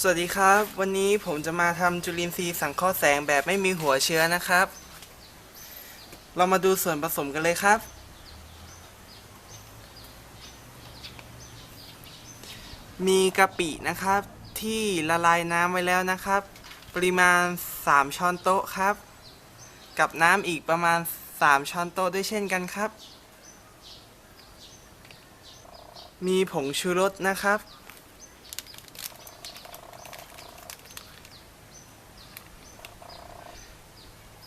สวัสดีครับ วันนี้ผมจะมาทำจุลินทรีย์สังเคราะห์แสงแบบไม่มีหัวเชื้อนะครับ เรามาดูส่วนผสมกันเลยครับ มีกะปินะครับ ที่ละลายน้ำไว้แล้วนะครับ ปริมาณ 3 ช้อนโต๊ะครับ กับน้ำอีกประมาณ 3 ช้อนโต๊ะด้วยเช่นกันครับ มีผงชูรสนะครับ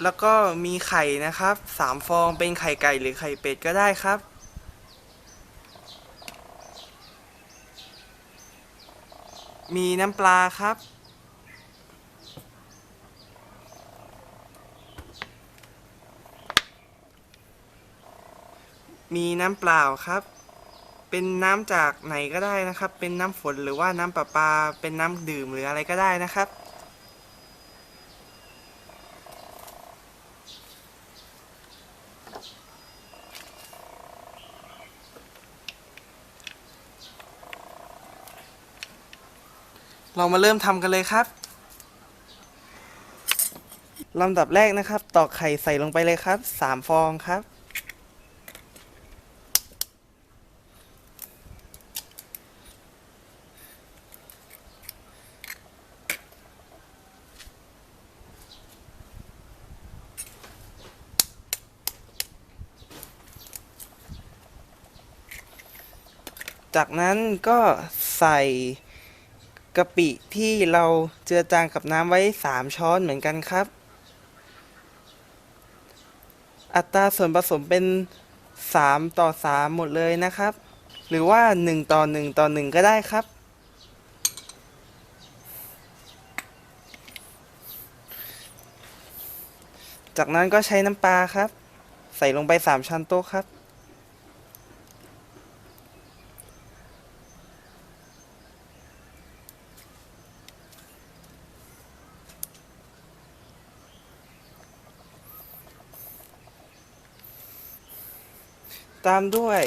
แล้วก็มีไข่นะครับสามฟองเป็นไข่ไก่หรือไข่เป็ดก็ได้ครับ มีน้ำปลาครับ มีน้ำเปล่าครับ เป็นน้ำจากไหนก็ได้นะครับ เป็นน้ำฝนหรือว่าน้ำประปา เป็นน้ำดื่มหรืออะไรก็ได้นะครับ เรามาเริ่มทำกันเลยครับลำดับแรกนะครับ ตอกไข่ใส่ลงไปเลยครับสามฟองครับ จากนั้นก็ใส่ กะปิที่เราเจือจางกับน้ำไว้ 3 ช้อนเหมือนกันครับ อัตราส่วนผสมเป็น 3 ต่อ 3 หมดเลยนะครับ หรือว่า 1 ต่อ 1 ต่อ 1 ก็ได้ครับ จากนั้นก็ใช้น้ำปลาครับ ใส่ลงไป 3ช้อนโต๊ะครับ ตามด้วย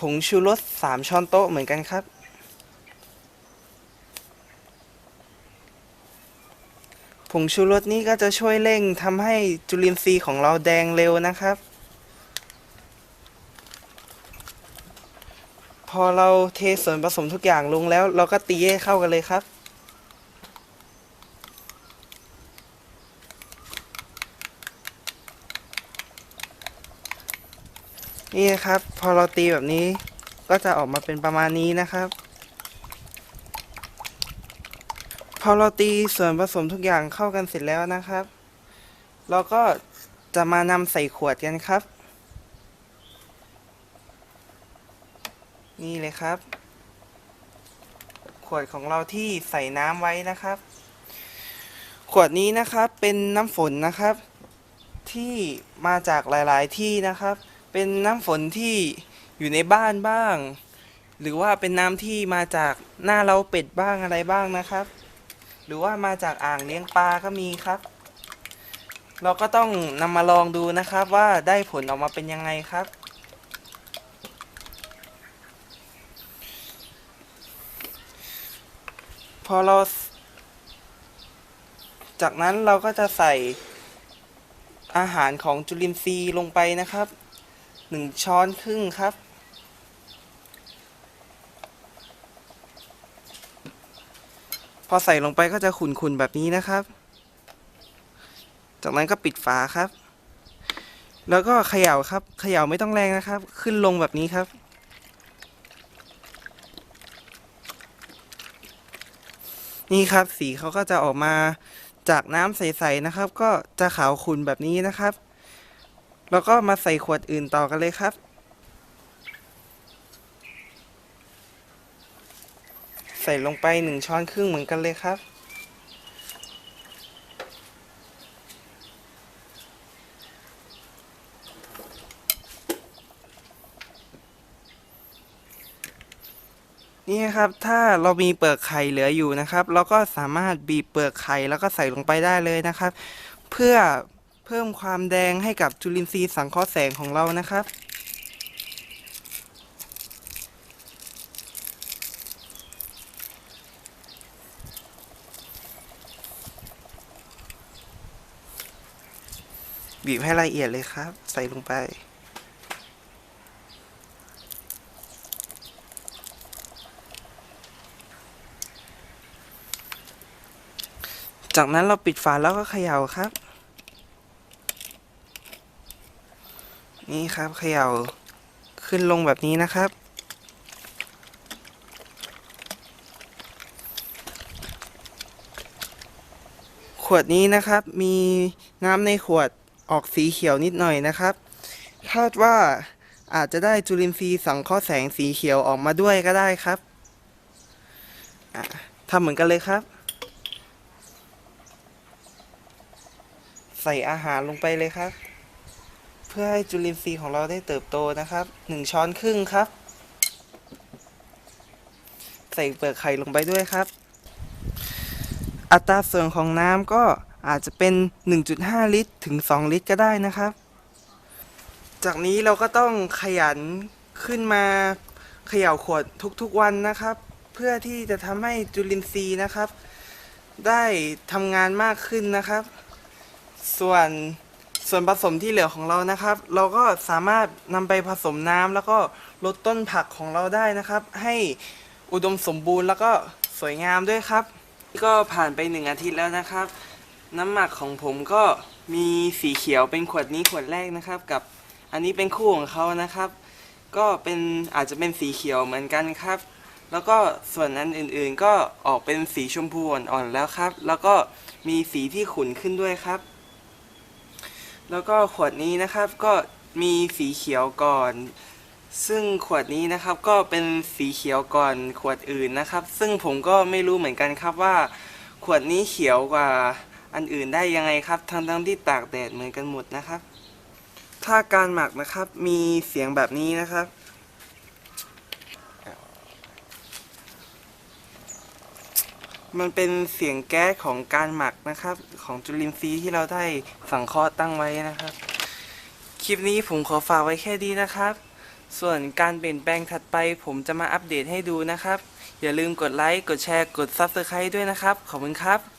ผงชูรสสามช้อนโต๊ะเหมือนกันครับ ผงชูรสนี้ก็จะช่วยเร่งทำให้จุลินทรีย์ของเราแดงเร็วนะครับ พอเราเทส่วนผสมทุกอย่างลงแล้ว เราก็ตีให้เข้ากันเลยครับ นี่นะครับ พอเราตีแบบนี้ก็จะออกมาเป็นประมาณนี้นะครับ พอเราตีส่วนผสมทุกอย่างเข้ากันเสร็จแล้วนะครับ เราก็จะมานำใส่ขวดกันครับ นี่เลยครับ ขวดของเราที่ใส่น้ำไว้นะครับ ขวดนี้นะครับเป็นน้ำฝนนะครับ ที่มาจากหลาย ๆ ที่นะครับ เป็นน้ำฝนที่อยู่ในบ้านบ้าง หรือว่าเป็นน้ำที่มาจากหน้าเราเป็ดบ้างอะไรบ้างนะครับ หรือว่ามาจากอ่างเลี้ยงปลาก็มีครับ เราก็ต้องนำมาลองดูนะครับว่าได้ผลออกมาเป็นยังไงครับพอเรา จากนั้นเราก็จะใส่อาหารของจุลินทรีย์ลงไปนะครับ หนึ่งช้อนครึ่งครับ พอใส่ลงไปก็จะขุ่นๆแบบนี้นะครับ จากนั้นก็ปิดฝาครับ แล้วก็เขย่าครับ เขย่าไม่ต้องแรงนะครับ ขึ้นลงแบบนี้ครับ นี่ครับสีเขาก็จะออกมาจากน้ำใสๆนะครับ ก็จะขาวขุ่นแบบนี้นะครับ แล้วก็มาใส่ขวดอื่นต่อกันเลยครับ ใส่ลงไปหนึ่งช้อนครึ่งเหมือนกันเลยครับ นี่ครับถ้าเรามีเปลือกไข่เหลืออยู่นะครับ เราก็สามารถบีบเปลือกไข่แล้วก็ใส่ลงไปได้เลยนะครับ เพื่อ เพิ่มความแดงให้กับจุลินทรีย์สังเคราะห์แสงของเรานะครับ บีบให้ละเอียดเลยครับ ใส่ลงไปจากนั้นเราปิดฝาแล้วก็เขย่าครับ นี่ครับเขย่าขึ้นลงแบบนี้นะครับ ขวดนี้นะครับมีน้ำในขวดออกสีเขียวนิดหน่อยนะครับ คาดว่าอาจจะได้จุลินทรีย์สังเคราะห์แสงสีเขียวออกมาด้วยก็ได้ครับทำเหมือนกันเลยครับ ใส่อาหารลงไปเลยครับ เพื่อให้จุลินทรีย์ของเราได้เติบโตนะครับหนึ่งช้อนครึ่งครับ ใส่เปลือกไข่ลงไปด้วยครับ อัตราส่วนของน้ำก็อาจจะเป็น 1.5 ลิตรถึง 2 ลิตรก็ได้นะครับ จากนี้เราก็ต้องขยันขึ้นมาเขย่าขวดทุกๆวันนะครับ เพื่อที่จะทำให้จุลินทรีย์นะครับ ได้ทำงานมากขึ้นนะครับ ส่วน ส่วนผสมที่เหลือของเรานะครับ เราก็สามารถนำไปผสมน้ำแล้วก็ลดต้นผักของเราได้นะครับ ให้อุดมสมบูรณ์แล้วก็สวยงามด้วยครับก็ผ่านไปหนึ่งอาทิตย์แล้วนะครับ น้ำหมักของผมก็มีสีเขียวเป็นขวดนี้ขวดแรกนะครับ กับอันนี้เป็นคู่ของเขานะครับ ก็เป็นอาจจะเป็นสีเขียวเหมือนกันครับ แล้วก็ส่วนอันอื่นๆก็ออกเป็นสีชมพูอ่อนๆแล้วครับ แล้วก็มีสีที่ขุ่นขึ้นด้วยครับ แล้วก็ขวดนี้นะครับก็มีสีเขียวก่อน ซึ่งขวดนี้นะครับก็เป็นสีเขียวก่อนขวดอื่นนะครับ ซึ่งผมก็ไม่รู้เหมือนกันครับว่า ขวดนี้เขียวกว่าอันอื่นได้ยังไงครับ ทั้งทั้งๆที่ตากแดดเหมือนกันหมดนะครับ ถ้าการหมักนะครับมีเสียงแบบนี้นะครับ มันเป็นเสียงแก๊สของการหมักนะครับ ของจุลินทรีย์ที่เราได้สังเคราะห์ตั้งไว้นะครับ คลิปนี้ผมขอฝากไว้แค่นี้นะครับ ส่วนการเปลี่ยนแปลงถัดไป ผมจะมาอัปเดตให้ดูนะครับ อย่าลืมกดไลค์ กดแชร์ กด Subscribe ด้วยนะครับ ขอบคุณครับ